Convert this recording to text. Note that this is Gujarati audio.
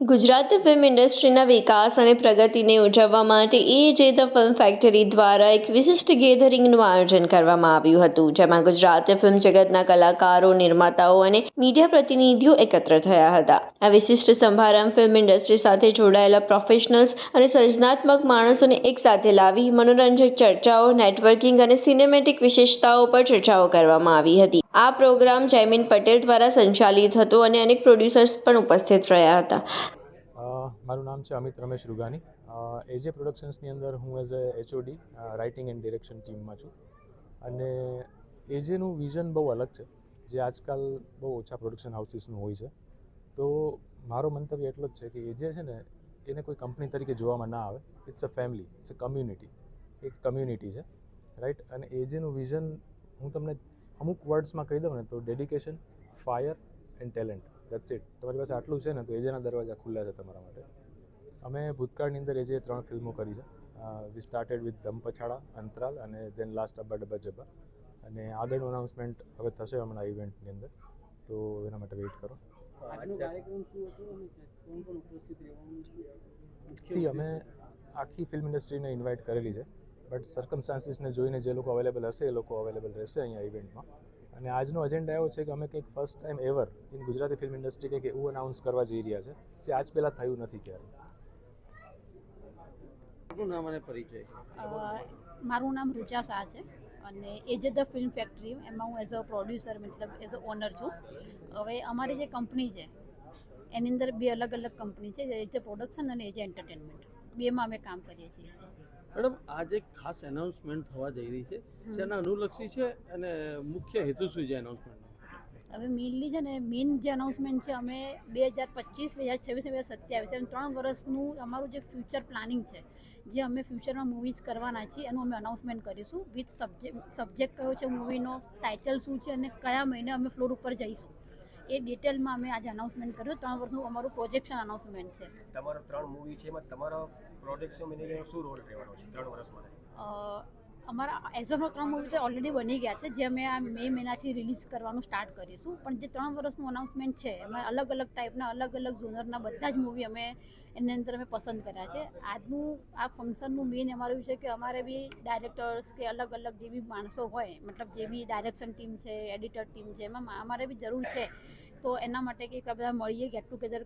ગુજરાતી ફિલ્મ ઇન્ડસ્ટ્રીના વિકાસ અને પ્રગતિને ઉજવવા માટે એ જે ધ ફિલ્મ ફેક્ટરી દ્વારા એક વિશિષ્ટ ગેધરિંગનું આયોજન કરવામાં આવ્યું હતું, જેમાં ગુજરાત ફિલ્મ જગતના કલાકારો, નિર્માતાઓ અને મીડિયા પ્રતિનિધિઓ એકત્ર થયા હતા. આ વિશિષ્ટ સમારંભ ફિલ્મ ઇન્ડસ્ટ્રી સાથે જોડાયેલા પ્રોફેશનલ્સ અને સર્જનાત્મક માણસોને એકસાથે લાવી મનોરંજક ચર્ચાઓ નેટવર્કિંગ અને સિનેમેટિક વિશેષતાઓ પર ચર્ચાઓ કરવામાં આવી હતી. આ પ્રોગ્રામ જયમીન પટેલ દ્વારા સંચાલિત હતો અને અનેક પ્રોડ્યુસર્સ પણ ઉપસ્થિત રહ્યા હતા. મારું નામ છે અમિત રમેશ રૂગાની એજે પ્રોડક્શન્સની અંદર હું as a HOD writing and direction ટીમમાં છું. અને એજેનું વિઝન બહુ અલગ છે, જે આજકાલ બહુ ઓછા પ્રોડક્શન હાઉસીસનું હોય છે. તો મારો મંતવ્ય એટલો જ છે કે એજે છે ને, એને કોઈ કંપની તરીકે જોવામાં ના આવે. It's a family it's a community એક કમ્યુનિટી છે રાઈટ અને એજેનું વિઝન હું તમને અમુક વર્ડ્સમાં કહી દઉં ને તો dedication fire and talent that's it તમારી પાસે આટલું છે ને તો એજેના દરવાજા ખુલ્લા છે તમારા માટે. અમે ભૂતકાળની અંદર એજે ત્રણ ફિલ્મો કરી છે. વી સ્ટાર્ટેડ વિથ ધમ પછાડા અંતરાલ અને દેન લાસ્ટ અબ્બા ડબ્બા જબ્બા. અને આગળનું અનાઉન્સમેન્ટ હવે થશે હમણાં ઇવેન્ટની અંદર. તો એના માટે વેઇટ કરો. સી અમે આખી ફિલ્મ ઇન્ડસ્ટ્રીને ઇન્વાઇટ કરેલી છે. બટ સર્કમસ્ટાન્સીસને જોઈને જે લોકો અવેલેબલ હશે એ લોકો અવેલેબલ રહેશે અહીંયા ઇવેન્ટમાં અને આજનો એજન્ડા એવો છે કે અમે કંઈક first time ever in Gujarati film industry કંઈક એવું અનાઉન્સ કરવા જઈ રહ્યા છે જે આજ પહેલાં થયું નથી ક્યારે નામ અને પરિચય. મારું નામ રૂચા શાહ છે અને એ જે ધ ફિલ્મ ફેક્ટરી એમાં હું એઝ અ પ્રોડ્યુસર મતલબ એઝ અ ઓનર છું. હવે અમારી જે કંપની છે એની અંદર બે અલગ અલગ કંપની છે જે પ્રોડક્શન અને એ જે એન્ટરટેનમેન્ટ બેમાં અમે કામ કરીએ છીએ. મેડમ આજે એક ખાસ એનાઉન્સમેન્ટ થવા જઈ રહી છે. શેના અનુલક્ષી છે અને મુખ્ય હેતુ શું છે એનાઉન્સમેન્ટ હવે મેઇનલી છે ને મેઇન જે અનાઉન્સમેન્ટ છે અમે બે હજાર પચીસ બે હજાર છવ્વીસ બે હજાર સત્યાવીસ એમ ત્રણ વર્ષનું અમારું જે ફ્યુચર પ્લાનિંગ છે જે અમે ફ્યુચરમાં મૂવીઝ કરવાના છીએ એનું અમે અનાઉન્સમેન્ટ કરીશું. વિથ સબ્જેક્ટ સબ્જેક્ટ કયો છે મૂવીનો ટાઇટલ શું છે અને કયા મહિને અમે ફ્લોર ઉપર જઈશું. એ ડિટેલમાં અમે આજે અનાઉન્સમેન્ટ કર્યું. ત્રણ વર્ષનું અમારું પ્રોજેક્શન અનાઉન્સમેન્ટ છે. તમારો ત્રણ મૂવી છે એમાં તમારો પ્રોજેક્શન મેનેજરનો શું રોલ રહેવાનો છે ત્રણ વર્ષ માટે? અ, અમારા એઝ ઓફ ત્રણ મૂવી તો ઓલરેડી બની ગયા છે, જે અમે આ મે મહિનાથી રિલીઝ કરવાનું સ્ટાર્ટ કરીશું. પણ જે ત્રણ વર્ષનું અનાઉન્સમેન્ટ છે, એમાં અલગ અલગ ટાઈપના અલગ અલગ ઝોનરના બધા જ મૂવી અમે એની અંદર અમે પસંદ કર્યા છે. આજનું આ ફંક્શનનું મેઇન અમારું છે કે અમારે બી ડાયરેક્ટર્સ કે અલગ અલગ જે બી માણસો હોય, મતલબ જે બી ડાયરેક્શન ટીમ છે એડિટર ટીમ છે, એમાં અમારે બી જરૂર છે. તો એના માટે કંઈક બધા મળીએ ગેટ ટુગેધર